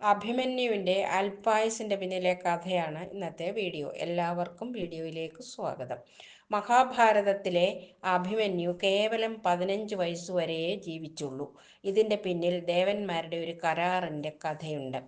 അഭിമന്യുവിന്റെ അൽപായസിന്റെ പിന്നിലെ കഥയാണ് ഇന്നത്തെ വീഡിയോ. എല്ലാവർക്കും വീഡിയോയിലേക്ക് സ്വാഗതം. മഹാഭാരതത്തിലെ അഭിമന്യു കേവലം പതിനഞ്ച് വയസ്സുവരെയേ ജീവിച്ചുള്ളൂ. ഇതിന്റെ പിന്നിൽ ദേവന്മാരുടെ ഒരു കരാറിന്റെ കഥയുണ്ട്.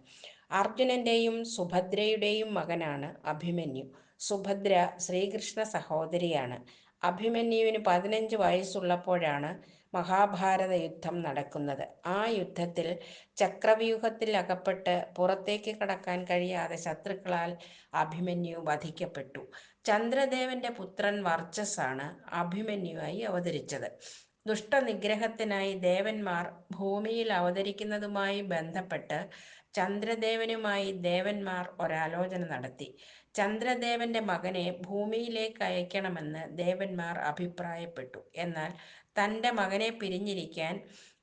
അർജുനന്റെയും സുഭദ്രയുടെയും മകനാണ് അഭിമന്യു. സുഭദ്ര ശ്രീകൃഷ്ണ സഹോദരിയാണ്. അഭിമന്യുവിന് പതിനഞ്ച് വയസ്സുള്ളപ്പോഴാണ് മഹാഭാരത യുദ്ധം നടക്കുന്നത്. ആ യുദ്ധത്തിൽ ചക്രവ്യൂഹത്തിൽ അകപ്പെട്ട് പുറത്തേക്ക് കടക്കാൻ കഴിയാതെ ശത്രുക്കളാൽ അഭിമന്യു വധിക്കപ്പെട്ടു. ചന്ദ്രദേവന്റെ പുത്രൻ വർച്ചസ്സാണ് അഭിമന്യുവായി അവതരിച്ചത്. ദുഷ്ടനിഗ്രഹത്തിനായി ദേവന്മാർ ഭൂമിയിൽ അവതരിക്കുന്നതുമായി ബന്ധപ്പെട്ട് ചന്ദ്രദേവനുമായി ദേവന്മാർ ഒരാലോചന നടത്തി. ചന്ദ്രദേവന്റെ മകനെ ഭൂമിയിലേക്ക് അയക്കണമെന്ന് ദേവന്മാർ അഭിപ്രായപ്പെട്ടു. എന്നാൽ തന്റെ മകനെ പിരിഞ്ഞിരിക്കാൻ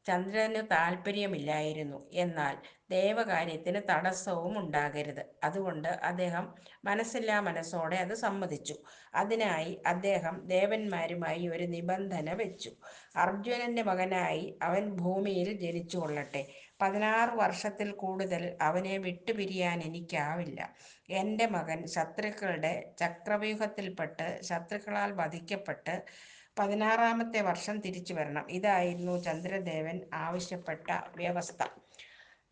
ചന്ദ്രന് താല്പര്യമില്ലായിരുന്നു എന്നാൽ ദേവകാര്യത്തിന് തടസ്സവും ഉണ്ടാകരുത്. അതുകൊണ്ട് അദ്ദേഹം മനസ്സില്ലാ മനസ്സോടെ അത് സമ്മതിച്ചു. അതിനായി അദ്ദേഹം ദേവന്മാരുമായി ഒരു നിബന്ധന വെച്ചു. അർജുനന്റെ മകനായി അവൻ ഭൂമിയിൽ ജനിച്ചു കൊള്ളട്ടെ പതിനാറ് വർഷത്തിൽ കൂടുതൽ അവനെ വിട്ടുപിരിയാൻ എനിക്കാവില്ല. എന്റെ മകൻ ശത്രുക്കളുടെ ചക്രവ്യൂഹത്തിൽപ്പെട്ട് ശത്രുക്കളാൽ വധിക്കപ്പെട്ട് പതിനാറാമത്തെ വർഷം തിരിച്ചു വരണം. ഇതായിരുന്നു ചന്ദ്രദേവൻ ആവശ്യപ്പെട്ട വ്യവസ്ഥ.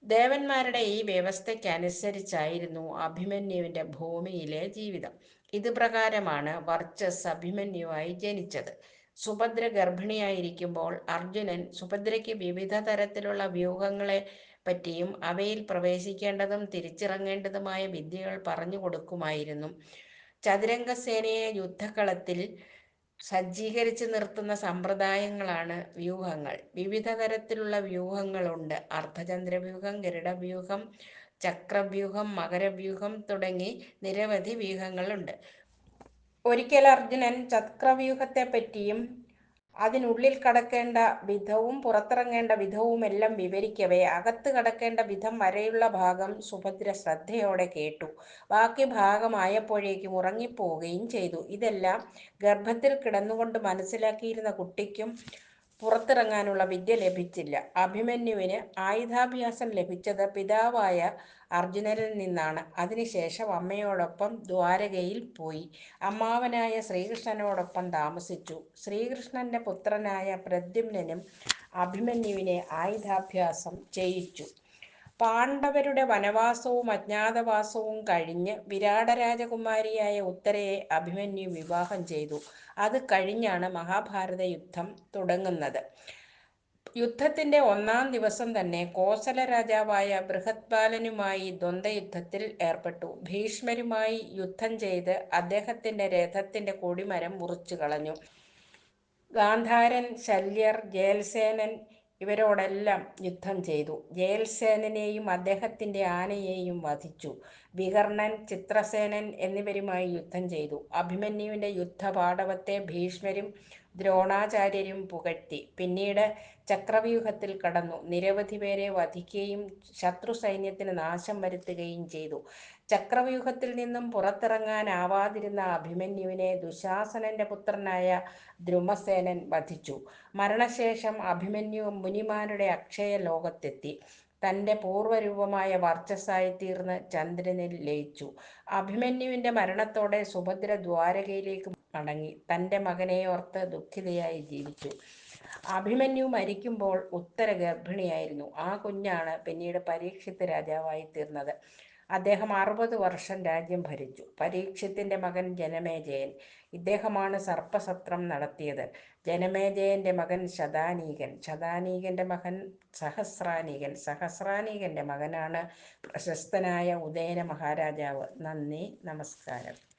ദേവന്മാരുടെ ഈ വ്യവസ്ഥയ്ക്കനുസരിച്ചായിരുന്നു അഭിമന്യുവിന്റെ ഭൂമിയിലെ ജീവിതം. ഇതുപ്രകാരമാണ് വർച്ചസ് അഭിമന്യുവായി ജനിച്ചത്. സുഭദ്ര ഗർഭിണിയായിരിക്കുമ്പോൾ അർജുനൻ സുഭദ്രയ്ക്ക് വിവിധ തരത്തിലുള്ള വ്യൂഹങ്ങളെ പറ്റിയും അവയിൽ പ്രവേശിക്കേണ്ടതും തിരിച്ചിറങ്ങേണ്ടതുമായ വിദ്യകൾ പറഞ്ഞു കൊടുക്കുമായിരുന്നു. ചതുരംഗസേനയെ യുദ്ധക്കളത്തിൽ സജ്ജീകരിച്ചു നിർത്തുന്ന സമ്പ്രദായങ്ങളാണ് വ്യൂഹങ്ങൾ. വിവിധ തരത്തിലുള്ള വ്യൂഹങ്ങളുണ്ട്. അർദ്ധചന്ദ്രവ്യൂഹം ഗരുഡവ്യൂഹം ചക്രവ്യൂഹം മകരവ്യൂഹം തുടങ്ങി നിരവധി വ്യൂഹങ്ങളുണ്ട്. ഒരിക്കൽ അർജുനൻ ചക്രവ്യൂഹത്തെപ്പറ്റിയും അതിനുള്ളിൽ കടക്കേണ്ട വിധവും പുറത്തിറങ്ങേണ്ട വിധവുമെല്ലാം വിവരിക്കവേ അകത്ത് കടക്കേണ്ട വിധം വരെയുള്ള ഭാഗം സുഭദ്ര ശ്രദ്ധയോടെ കേട്ടു. ബാക്കി ഭാഗമായപ്പോഴേക്കും ഉറങ്ങിപ്പോവുകയും ചെയ്തു. ഇതെല്ലാം ഗർഭത്തിൽ കിടന്നുകൊണ്ട് മനസ്സിലാക്കിയിരുന്ന കുട്ടിക്കും പുറത്തിറങ്ങാനുള്ള വിദ്യ ലഭിച്ചില്ല. അഭിമന്യുവിന് ആയുധാഭ്യാസം ലഭിച്ചത് പിതാവായ അർജുനനിൽ നിന്നാണ്. അതിനുശേഷം അമ്മയോടൊപ്പം ദ്വാരകയിൽ പോയി അമ്മാവനായ ശ്രീകൃഷ്ണനോടൊപ്പം താമസിച്ചു. ശ്രീകൃഷ്ണന്റെ പുത്രനായ പ്രദ്യുമ്നനും അഭിമന്യുവിനെ ആയുധാഭ്യാസം ചെയ്യിച്ചു. പാണ്ഡവരുടെ വനവാസവും അജ്ഞാതവാസവും കഴിഞ്ഞ് വിരാടരാജകുമാരിയായ ഉത്തരയെ അഭിമന്യു വിവാഹം ചെയ്തു. അത് കഴിഞ്ഞാണ് മഹാഭാരത യുദ്ധം തുടങ്ങുന്നത്. യുദ്ധത്തിന്റെ ഒന്നാം ദിവസം തന്നെ കോസല രാജാവായ ബൃഹത്ബാലനുമായി ദ്വന്ദ്വയുദ്ധത്തിൽ ഏർപ്പെട്ടു. ഭീഷ്മരുമായി യുദ്ധം ചെയ്ത് അദ്ദേഹത്തിന്റെ രഥത്തിന്റെ കൊടിമരം മുറിച്ചു കളഞ്ഞു ഗാന്ധാരൻ ശല്യർ ജയൽസേനൻ ഇവരോടെല്ലാം യുദ്ധം ചെയ്തു. ജയൽസേനനെയും അദ്ദേഹത്തിന്റെ ആനയെയും വധിച്ചു. വികർണൻ ചിത്രസേനൻ എന്നിവരുമായി യുദ്ധം ചെയ്തു. അഭിമന്യുവിന്റെ യുദ്ധപാടവത്തെ ഭീഷ്മരും ദ്രോണാചാര്യരും പുകഴ്ത്തി. പിന്നീട് ചക്രവ്യൂഹത്തിൽ കടന്നു. നിരവധി പേരെ വധിക്കുകയും ശത്രു സൈന്യത്തിന് നാശം വരുത്തുകയും ചെയ്തു. ചക്രവ്യൂഹത്തിൽ നിന്നും പുറത്തിറങ്ങാനാവാതിരുന്ന അഭിമന്യുവിനെ ദുശാസനന്റെ പുത്രനായ ദ്രുമസേനൻ വധിച്ചു. മരണശേഷം അഭിമന്യു മുനിമാരുടെ അക്ഷയലോകത്തെത്തി. തന്റെ പൂർവരൂപമായ വർച്ചസ്സായി തീർന്ന് ചന്ദ്രനിൽ ലയിച്ചു. അഭിമന്യുവിന്റെ മരണത്തോടെ സുഭദ്ര ദ്വാരകയിലേക്ക് മടങ്ങി തന്റെ മകനെ ഓർത്ത് ദുഃഖിതയായി ജീവിച്ചു. അഭിമന്യു മരിക്കുമ്പോൾ ഉത്തര ഗർഭിണിയായിരുന്നു ആ കുഞ്ഞാണ് പിന്നീട് പരീക്ഷിത്ത് രാജാവായി തീർന്നത്. അദ്ദേഹം അറുപത് വർഷം രാജ്യം ഭരിച്ചു. പരീക്ഷത്തിന്റെ മകൻ ജനമേജയൻ ഇദ്ദേഹമാണ് സർപ്പസത്രം നടത്തിയത്. ജനമേജയന്റെ മകൻ ശതാനീകൻ. ശതാനീകന്റെ മകൻ സഹസ്രാനീകൻ. സഹസ്രാനീകന്റെ മകനാണ് പ്രശസ്തനായ ഉദയന മഹാരാജാവ്. നന്ദി. നമസ്കാരം.